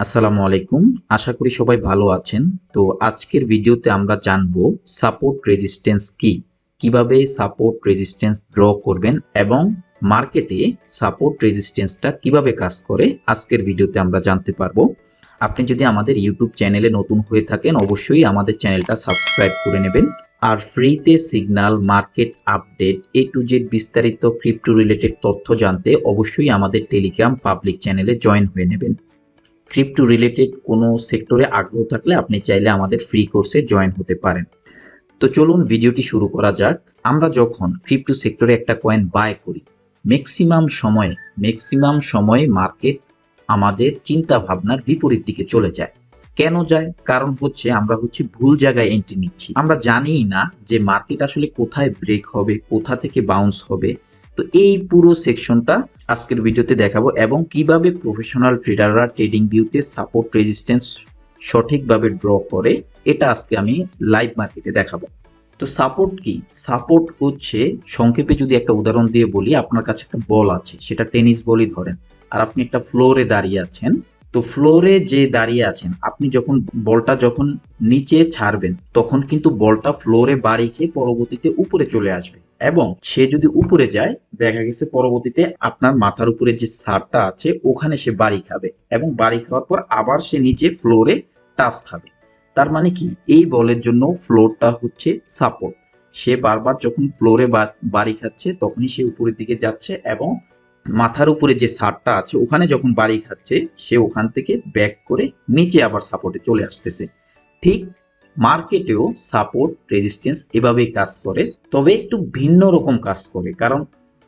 আসসালামু আলাইকুম। আশা করি সবাই ভালো আছেন। তো আজকের ভিডিওতে আমরা জানব সাপোর্ট রেজিস্ট্যান্স কি? কীভাবে সাপোর্ট রেজিস্ট্যান্স ড্র করবেন এবং মার্কেটে সাপোর্ট রেজিস্ট্যান্সটা কীভাবে কাজ করে আজকের ভিডিওতে আমরা জানতে পারব। আপনি যদি আমাদের ইউটিউব চ্যানেলে নতুন হয়ে থাকেন, অবশ্যই আমাদের চ্যানেলটা সাবস্ক্রাইব করে নেবেন। আর ফ্রিতে signal market update A to Z বিস্তারিত ক্রিপ্টো রিলেটেড তথ্য জানতে অবশ্যই আমাদের টেলিগ্রাম পাবলিক চ্যানেলে জয়েন হয়ে নেবেন। ক্রিপ্টো রিলেটেড কোনো সেক্টরে আগ্রহ থাকলে আপনি চাইলে আমাদের ফ্রি কোর্সে জয়েন হতে পারেন। তো চলুন ভিডিওটি শুরু করা যাক। আমরা যখন ক্রিপ্টো সেক্টরে একটা কয়েন বাই করি ম্যাক্সিমাম সময়ে ম্যাক্সিমাম সময়ে মার্কেট আমাদের চিন্তা ভাবনার বিপরীত দিকে চলে যায়। কেন যায়? কারণ হচ্ছে আমরা হচ্ছে ভুল জায়গায় এন্ট্রি নিচ্ছি। আমরা জানিই না যে মার্কেট আসলে কোথায় ব্রেক হবে, কোথা থেকে বাউন্স হবে। তো এই পুরো সেকশনটা আজকের ভিডিওতে দেখাবো এবং কীভাবে প্রফেশনাল ট্রেডাররা ট্রেডিং ভিউতে সাপোর্ট রেজিস্ট্যান্স সঠিকভাবে ড্র করে, এটা আজকে আমি লাইভ মার্কেটে দেখাবো। তো সাপোর্ট কি? সাপোর্ট হচ্ছে, সংক্ষেপে যদি একটা উদাহরণ দিয়ে বলি, আপনার কাছে একটা বল আছে, সেটা টেনিস বলই ধরেন, আর আপনি একটা ফ্লোরে দাঁড়িয়ে আছেন, তো ফ্লোরে যে দাঁড়িয়ে আছেন, আপনি যখন বলটা যখন নিচে ছাড়বেন, তখন কিন্তু বলটা ফ্লোরে বাড়ি খেয়ে পরবর্তীতে উপরে চলে আসবে। এবং সে যদি উপরে যায়, দেখা গেছে পরবর্তীতে আপনার মাথার উপরে যে সারটা আছে, ওখানে সে বাড়ি খাবে এবং বাড়ি খাওয়ার পর আবার সে নিচে ফ্লোরে টাচ খাবে। তার মানে কি? এই বলের জন্য ফ্লোরটা হচ্ছে সাপোর্ট সে বারবার যখন ফ্লোরে বাড়ি খাচ্ছে, তখনই সে উপরের দিকে যাচ্ছে এবং মাথার উপরে যে সারটা আছে, ওখানে যখন বাড়ি খাচ্ছে, সে ওখান থেকে ব্যাক করে নিচে আবার সাপোর্টে চলে আসতেছে। ঠিক মার্কেটেও সাপোর্ট রেজিস্ট্যান্স এভাবেই কাজ করে। তবে একটু ভিন্ন রকম কাজ করে, কারণ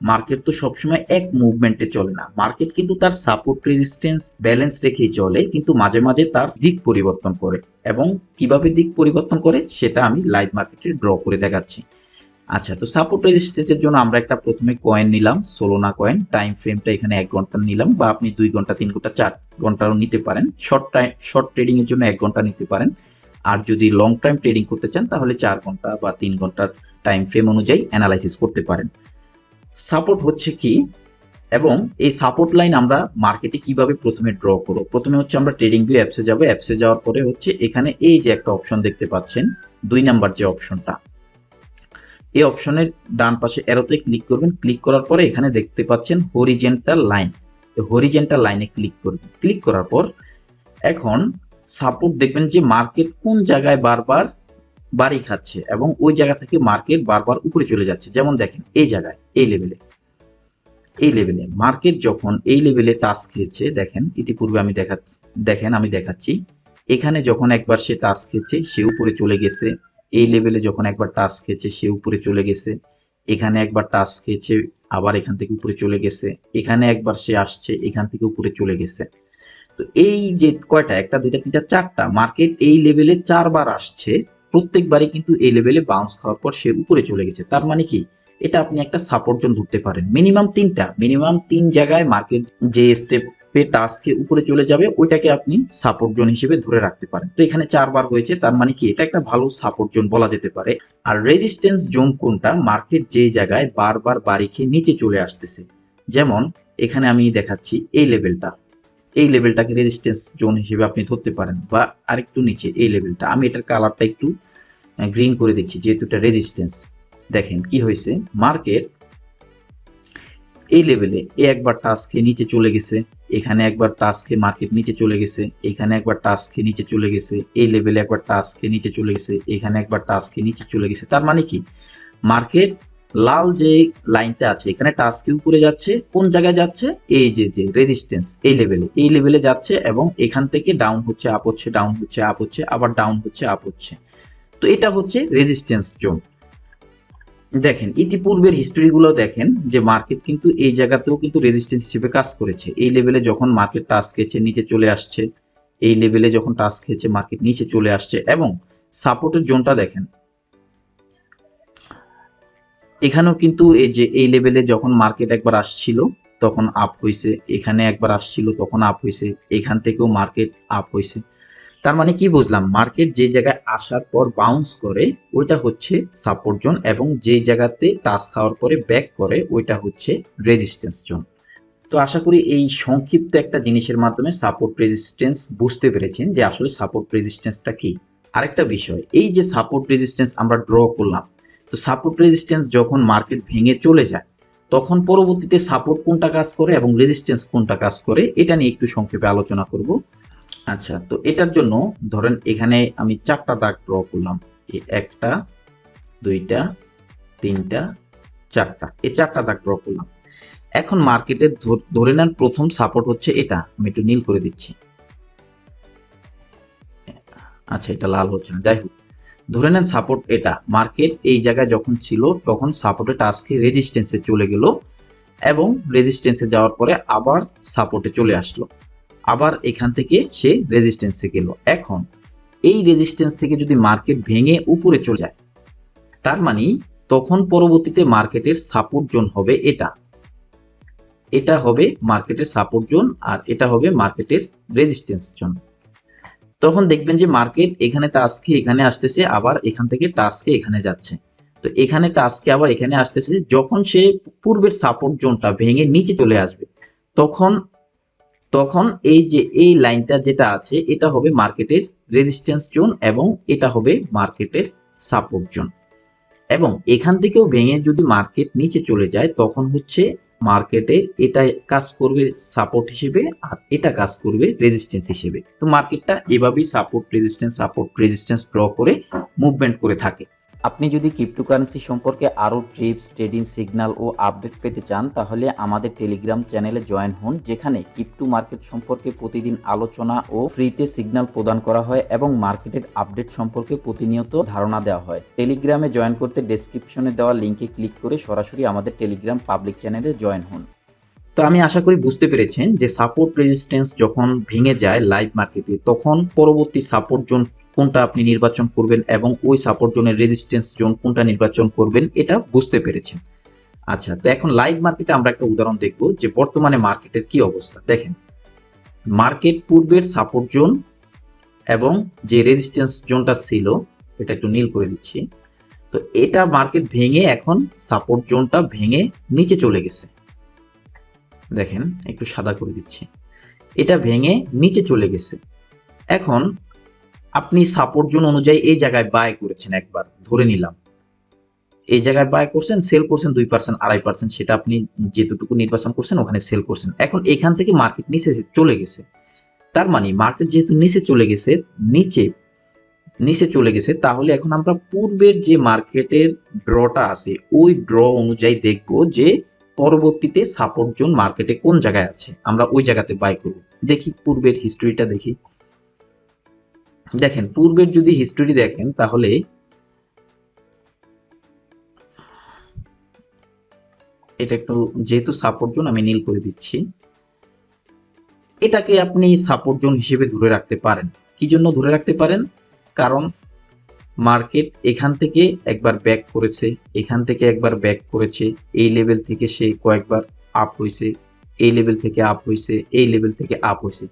মার্কেট তো সবসময় এক মুভমেন্টে চলে না। মার্কেট কিন্তু তার সাপোর্ট রেজিস্ট্যান্স ব্যালেন্স রেখেই চলে, কিন্তু মাঝে মাঝে তার দিক পরিবর্তন করে। এবং কীভাবে দিক পরিবর্তন করে, সেটা আমি লাইভ মার্কেটে ড্র করে দেখাচ্ছি। আচ্ছা তো সাপোর্ট রেজিস্ট্যান্সের জন্য আমরা একটা প্রথমে কয়েন নিলাম সোলোনা কয়েন টাইম ফ্রেমটা এখানে এক ঘণ্টা নিলাম, বা আপনি দুই ঘণ্টা, তিন ঘণ্টা, চার ঘন্টারও নিতে পারেন। শর্ট টাইম শর্ট ট্রেডিংয়ের জন্য এক ঘণ্টা নিতে পারেন। আর যদি লং টাইম ট্রেডিং করতে চান, তাহলে চার ঘণ্টা বা তিন ঘণ্টার টাইম ফ্রেম অনুযায়ী অ্যানালাইসিস করতে পারেন। সাপোর্ট হচ্ছে কি? এবং এই সাপোর্ট লাইন আমরা মার্কেটে কীভাবে প্রথমে ড্র করব? প্রথমে হচ্ছে আমরা ট্রেডিং ভিউ অ্যাপসে যাব। অ্যাপসে যাওয়ার পরে হচ্ছে এখানে এই যে একটা অপশন দেখতে পাচ্ছেন, দুই নাম্বার যে অপশনটা এই অপশনের ডান পাশে এরোতে ক্লিক করবেন। ক্লিক করার পরে এখানে দেখতে পাচ্ছেন হরিজেন্টাল লাইন হরিজেন্টাল লাইনে ক্লিক করবেন। ক্লিক করার পর এখন সাপোর্ট দেখবেন যে মার্কেট কোন জায়গায় বারবার বাড়ি খাচ্ছে এবং ওই জায়গা থেকে মার্কেট বারবার উপরে চলে যাচ্ছে। যেমন দেখেন, এই জায়গায়, এই লেভেলে এই লেভেলে মার্কেট যখন এই লেভেলে টাচ খেয়েছে, দেখেন, ইতিপূর্বে আমি দেখা, দেখেন, আমি দেখাচ্ছি। এখানে যখন একবার সে টাচ খেয়েছে, সে উপরে চলে গেছে। এই লেভেলে যখন একবার টাচ খেয়েছে, সে উপরে চলে গেছে। এখানে একবার টাচ খেয়েছে, আবার এখান থেকে উপরে চলে গেছে। এখানে একবার সে আসছে, এখান থেকে উপরে চলে গেছে। তো এই যে কয়টা, একটা, দুইটা, তিনটা, চারটা মার্কেট এই লেভেলে চারবার আসছে, প্রত্যেকবারই কিন্তু এই লেভেলে বাউন্স খাওয়ার পর সে উপরে চলে গেছে। তার মানে কি? এটা আপনি একটা সাপোর্ট জোন ধরতে পারেন। মিনিমাম তিনটা মিনিমাম তিন জায়গায় মার্কেট যে স্টেপে টাস্কে উপরে চলে যাবে, ওইটাকে আপনি সাপোর্ট জোন হিসেবে ধরে রাখতে পারেন। তো এখানে চারবার হয়েছে, তার মানে কি? এটা একটা ভালো সাপোর্ট জোন বলা যেতে পারে। আর রেজিস্ট্যান্স জোন কোনটা? মার্কেট যে জায়গায় বারবার বাড়ি খেয়ে নিচে চলে আসতেছে। যেমন এখানে আমি দেখাচ্ছি এই লেভেলটা এই লেভেলটাকে রেজিস্ট্যান্স জোন হিসেবে আপনি ধরতে পারেন বা আরেকটু নিচে এই লেভেলটা আমি এটার কালারটা একটু গ্রিন করে দিচ্ছি, যেহেতু এটা রেজিস্ট্যান্স দেখেন কি হয়েছে? মার্কেট এই লেভেলে এ একবার খেয়ে নিচে চলে গেছে, এখানে একবার খেয়ে মার্কেট নিচে চলে গেছে, এখানে একবার খেয়ে নিচে চলে গেছে, এই লেভেলে একবার খেয়ে নিচে চলে গেছে, এখানে একবার খেয়ে নিচে চলে গেছে। তার মানে কি? মার্কেট লাল যে লাইনটা আছে, এখানে টাস্কি উপরে যাচ্ছে, কোন জায়গায় যাচ্ছে? এই যে যে রেজিস্ট্যান্স এই লেভেলে এই লেভেলে যাচ্ছে এবং এখান থেকে ডাউন হচ্ছে আপ হচ্ছে ডাউন হচ্ছে আপ হচ্ছে, আবার ডাউন হচ্ছে আপ হচ্ছে। তো এটা হচ্ছে রেজিস্ট্যান্স জোন দেখেন, ইতিপূর্বের হিস্টোরিগুলো দেখেন যে মার্কেট কিন্তু এই জায়গাতেও কিন্তু রেজিস্ট্যান্স হিসেবে কাজ করেছে। এই লেভেলে যখন মার্কেট টাস খেয়েছে, নিচে চলে আসছে, এই লেভেলে যখন টাস খেয়েছে মার্কেট নিচে চলে আসছে এবং সাপোর্টের জোনটা দেখেন এখানেও কিন্তু এই যে, এই লেভেলে যখন মার্কেট একবার আসছিল, তখন আপ হয়েছে এখানে একবার আসছিল, তখন আপ হয়েছে এখান থেকেও মার্কেট আপ হয়েছে তার মানে কি বুঝলাম? মার্কেট যে জায়গায় আসার পর বাউন্স করে, ওইটা হচ্ছে সাপোর্ট জোন এবং যে জায়গাতে টাচ খাওয়ার পরে ব্যাক করে, ওইটা হচ্ছে রেজিস্ট্যান্স জোন তো আশা করি এই সংক্ষিপ্ত একটা জিনিসের মাধ্যমে সাপোর্ট রেজিস্ট্যান্স বুঝতে পেরেছেন যে আসলে সাপোর্ট রেজিস্ট্যান্সটা কি। আরেকটা বিষয়, এই যে সাপোর্ট রেজিস্ট্যান্স আমরা ড্র করলাম তো সাপোর্ট রেজিস্ট্যান্স যখন মার্কেট ভেঙে চলে যায়, তখন পরবর্তীতে সাপোর্ট কোনটা কাজ করে এবং রেজিস্ট্যান্স কোনটা কাজ করে, এটা নিয়ে একটু সংক্ষেপে আলোচনা করব। আচ্ছা তো এটার জন্য ধরেন এখানে আমি চারটা দাগ ড্র করলাম। একটা, দুইটা, তিনটা, চারটা। এই চারটা দাগ ড্র করলাম। এখন মার্কেটে ধরে নেন প্রথম সাপোর্ট হচ্ছে এটা। আমি একটু নীল করে দিচ্ছি। আচ্ছা এটা লাল হচ্ছে না, যাই হোক। ধরে নেন সাপোর্ট এটা। মার্কেট এই জায়গায় যখন ছিল, তখন সাপোর্টে টাস্কে রেজিস্ট্যান্সে চলে গেল এবং রেজিস্ট্যান্সে যাওয়ার পরে আবার সাপোর্টে চলে আসলো। আবার এখান থেকে সে রেজিস্ট্যান্সে গেল। এখন এই রেজিস্ট্যান্স থেকে যদি মার্কেট ভেঙে উপরে চলে যায়, তার মানে তখন পরবর্তীতে মার্কেটের সাপোর্ট জোন হবে এটা। এটা হবে মার্কেটের সাপোর্ট জোন আর এটা হবে মার্কেটের রেজিস্ট্যান্স জোন তখন দেখবেন যে মার্কেট এখানে টাস্কে এখানে আসতেছে, আবার এখান থেকে টাস্কে এখানে যাচ্ছে। তো এখানে টাস্কে আবার এখানে আসতেছে, যখন সে পূর্বের সাপোর্ট জোনটা ভেঙে নিচে চলে আসবে, তখন তখন এই যে, এই লাইনটা যেটা আছে, এটা হবে মার্কেটের রেজিস্ট্যান্স জোন এবং এটা হবে মার্কেটের সাপোর্ট জোন এবং এখান থেকেও ভেঙে যদি মার্কেট নিচে চলে যায়, তখন হচ্ছে মার্কেটে এটা কাজ করবে সাপোর্ট হিসেবে আর এটা কাজ করবে রেজিস্ট্যান্স হিসেবে। তো মার্কেটটা এভাবেই support resistance support resistance draw করে মুভমেন্ট করে থাকে। আপনি যদি ক্রিপ্টোকারেন্সি সম্পর্কে আরও ট্রিপস ট্রেডিং সিগন্যাল ও আপডেট পেতে চান, তাহলে আমাদের টেলিগ্রাম চ্যানেলে জয়েন হন, যেখানে ক্রিপ্টো মার্কেট সম্পর্কে প্রতিদিন আলোচনা ও ফ্রিতে সিগন্যাল প্রদান করা হয় এবং মার্কেটের আপডেট সম্পর্কে প্রতিনিয়ত ধারণা দেওয়া হয়। টেলিগ্রামে জয়েন করতে ডেসক্রিপশনে দেওয়া লিঙ্কে ক্লিক করে সরাসরি আমাদের টেলিগ্রাম পাবলিক চ্যানেলে জয়েন হন। তো আমি আশা করি বুঝতে পেরেছেন যে সাপোর্ট রেজিস্ট্যান্স যখন ভেঙে যায় লাইভ মার্কেটে তখন পরবর্তী সাপোর্ট জোন কোনটা আপনি নির্বাচন করবেন এবং ওই সাপোর্ট জোনের রেজিস্ট্যান্স জোন কোনটা নির্বাচন করবেন, এটা বুঝতে পেরেছেন। আচ্ছা তো এখন লাইভ মার্কেটে আমরা একটা উদাহরণ দেখব যে বর্তমানে মার্কেটের কি অবস্থা। দেখেন মার্কেট পূর্বের সাপোর্ট জোন এবং যে রেজিস্ট্যান্স জোনটা ছিল, এটা একটু নীল করে দিচ্ছি। তো এটা মার্কেট ভেঙে এখন সাপোর্ট জোনটা ভেঙে নিচে চলে গেছে। দেখেন, একটু সাদা করে দিচ্ছি। এটা ভেঙে নিচে চলে গেছে। এখন আপনি সাপোর্ট জোন অনুযায়ী এই জায়গায় বাই করেছেন একবার, ধরে নিলাম। এই জায়গায় বাই করছেন সেল করছেন দুই পার্সেন্ট আড়াই পার্সেন্ট সেটা আপনি যেটুকু নির্বাচন করছেন, ওখানে সেল করছেন। এখন এখান থেকে মার্কেট নিচে চলে গেছে। তার মানে মার্কেট যেহেতু নিচে চলে গেছে, নিচে নিচে চলে গেছে, তাহলে এখন আমরা পূর্বের যে মার্কেটের ড্রটা আছে, ওই ড্র অনুযায়ী দেখব যে পরবর্তীতে সাপোর্ট জোন মার্কেটে কোন জায়গায় আছে। আমরা ওই জায়গাতে বাই করব। দেখি পূর্বের হিস্ট্রিটা দেখি। দেখেন, পূর্বের যদি হিস্টোরি দেখেন, তাহলে এটা একটু যেহেতু সাপোর্ট জোন আমি নীল করে দিচ্ছি। এটাকে আপনি সাপোর্ট জোন হিসেবে ধরে রাখতে পারেন। কি জন্য ধরে রাখতে পারেন? কারণ মার্কেট এখান থেকে একবার ব্যাক করেছে, এখান থেকে একবার ব্যাক করেছে, এই লেভেল থেকে সে কয়েকবার আপ হয়েছে, এই লেভেল থেকে আপ হয়েছে, এই লেভেল থেকে আপ হয়েছে।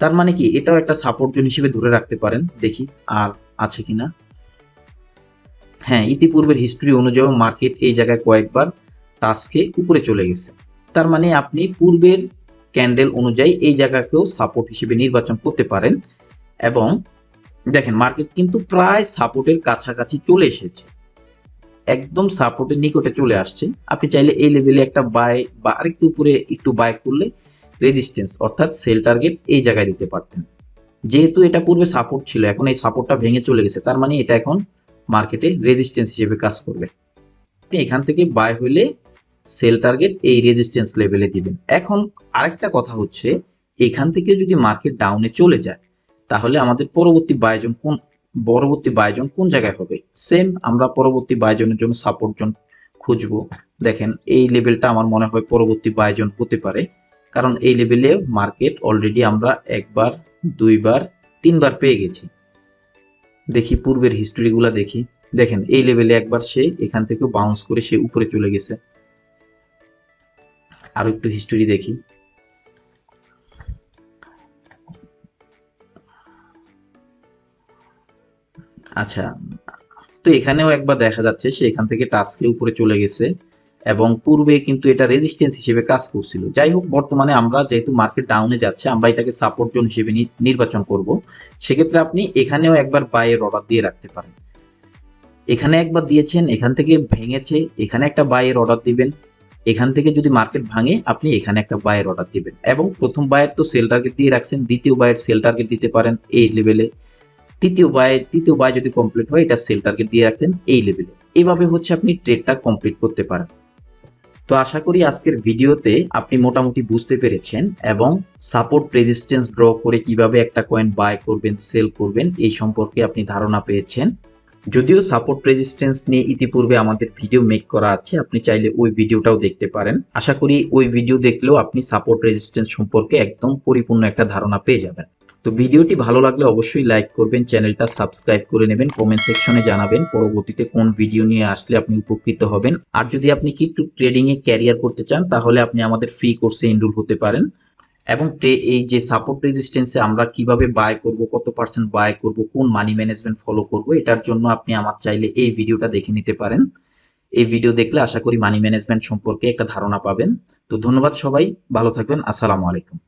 তার মানে কি? এটাও একটা সাপোর্ট জোন হিসেবে ধরে রাখতে পারেন, দেখি আর আছে কিনা। হ্যাঁ ইতিপূর্বের হিস্ট্রি অনুযায়ী মার্কেট এই জায়গায় কয়েকবার টাস্কে উপরে চলে গেছে। তার মানে আপনি পূর্বের ক্যান্ডেল অনুযায়ী এই জায়গাকেও সাপোর্ট হিসেবে নির্বাচন করতে পারেন এবং দেখেন মার্কেট কিন্তু প্রায় সাপোর্টের কাছাকাছি চলে এসেছে। একদম সাপোর্টের নিকটে চলে আসছে। আপনি চাইলে এই লেভেলে একটা বাই বা আরেকটু উপরে একটু বাই করলে রেজিস্ট্যান্স অর্থাৎ সেল টার্গেট এই জায়গায় দিতে পারতেন। যেহেতু এটা পূর্বে সাপোর্ট ছিল, এখন এই সাপোর্টটা ভেঙে চলে গেছে, তার মানে এটা এখন মার্কেটে রেজিস্ট্যান্স হিসেবে কাজ করবে। আপনি এখান থেকে বাই হইলে সেল টার্গেট এই রেজিস্ট্যান্স লেভেলে দিবেন। এখন আরেকটা কথা হচ্ছে, এখান থেকে যদি মার্কেট ডাউনে চলে যায়, তাহলে আমাদের পরবর্তী বায়োজন কোন, পরবর্তী বায়োজন কোন জায়গায় হবে? সেম আমরা পরবর্তী বায়োজনের জন্য সাপোর্ট জন খুঁজবো। দেখেন, এই লেভেলটা আমার মনে হয় পরবর্তী বায়োজন হতে পারে। কারণ এই লেভেলে মার্কেট অলরেডি আমরা একবার, দুইবার, তিনবার পেয়ে গেছি। দেখি পূর্বের হিস্টোরিগুলো দেখি। দেখেন, এই লেভেলে একবার সে এখান থেকে বাউন্স করে সে উপরে চলে গেছে। আরও একটু হিস্টোরি দেখি। আচ্ছা তো এখানেও একবার দেখা যাচ্ছে সে এখান থেকে টাস্কে উপরে চলে গেছে। এবং পূর্বে কিন্তু এটা রেজিস্ট্যান্স হিসেবে কাজ করছিল। যাই হোক, বর্তমানে আমরা যেহেতু মার্কেট ডাউনে যাচ্ছে, আমরা এটাকে সাপোর্ট জোন হিসেবে নির্বাচন করব। সেক্ষেত্রে আপনি এখানেও একবার বাইয়ের অর্ডার দিয়ে রাখতে পারেন। এখানে একবার দিয়েছেন, এখান থেকে ভেঙেছে, এখানে একটা বাইয়ের অর্ডার দিবেন। এখান থেকে যদি মার্কেট ভাঙে, আপনি এখানে একটা বায়ের অর্ডার দিবেন। এবং প্রথম বায়ের তো সেল টার্গেট দিয়ে রাখছেন, দ্বিতীয় বায়ের সেল টার্গেট দিতে পারেন এই লেভেলে তৃতীয় বায় তৃতীয় বায় যদি কমপ্লিট হয়, এটা সেল টার্গেট দিয়ে রাখতেন এই লেভেলে এভাবে হচ্ছে আপনি ট্রেডটা কমপ্লিট করতে পারেন। তো আশা করি আজকের ভিডিওতে আপনি মোটামুটি বুঝতে পেরেছেন এবং সাপোর্ট রেজিস্ট্যান্স ড্র করে কীভাবে একটা কয়েন বাই করবেন সেল করবেন, এই সম্পর্কে আপনি ধারণা পেয়েছেন। যদিও সাপোর্ট রেজিস্ট্যান্স নিয়ে ইতিপূর্বে আমাদের ভিডিও মেক করা আছে, আপনি চাইলে ওই ভিডিওটাও দেখতে পারেন। আশা করি ওই ভিডিও দেখলেও আপনি সাপোর্ট রেজিস্ট্যান্স সম্পর্কে একদম পরিপূর্ণ একটা ধারণা পেয়ে যাবেন। তো ভিডিওটি ভালো লাগলে অবশ্যই লাইক করবেন, চ্যানেলটা সাবস্ক্রাইব করে নেবেন কমেন্ট সেকশনে জানাবেন, পরবর্তীতে কোন ভিডিও নিয়ে আসলে আপনি উপকৃত হবেন। আর যদি আপনি ক্রিপ্টো ট্রেডিং এ ক্যারিয়ার করতে চান, তাহলে আপনি আমাদের ফ্রি কোর্সে এনরোল হতে পারেন। এবং এই যে সাপোর্ট রেজিস্ট্যান্সে আমরা কীভাবে বাই করব, কত পার্সেন্ট বাই করব, কোন মানি ম্যানেজমেন্ট ফলো করব, এটার জন্য আপনি আমার চাইলে এই ভিডিওটা দেখে নিতে পারেন। এই ভিডিও দেখলে আশা করি মানি ম্যানেজমেন্ট সম্পর্কে একটা ধারণা পাবেন। তো ধন্যবাদ সবাই, ভালো থাকবেন, আসসালামু আলাইকুম।